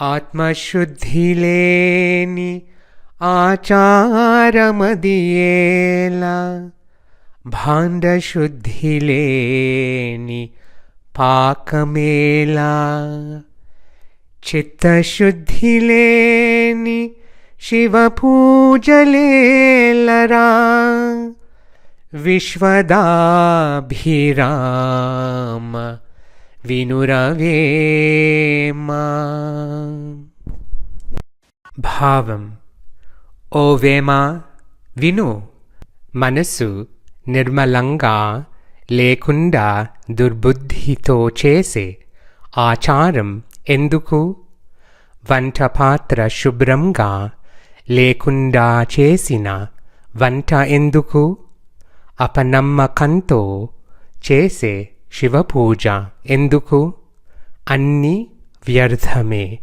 ఆత్మశుద్ధిలేని ఆచారమదియేలా భాండశుద్ధిలేని పాకమేలా చిత్తశుద్ధిలేని శివపూజలేలరా విశ్వదాభిరా వినురవేమా భావం ఓ వేమ విను మనసు నిర్మలంగా లేకుండా దుర్బుద్ధితో చేసే ఆచారం ఎందుకు వంట పాత్ర శుభ్రంగా లేకుండా చేసిన వంట ఎందుకు అపనమ్మకంతో చేసే శివపూజ. ఎందుకు? అన్నీ వ్యర్థమే.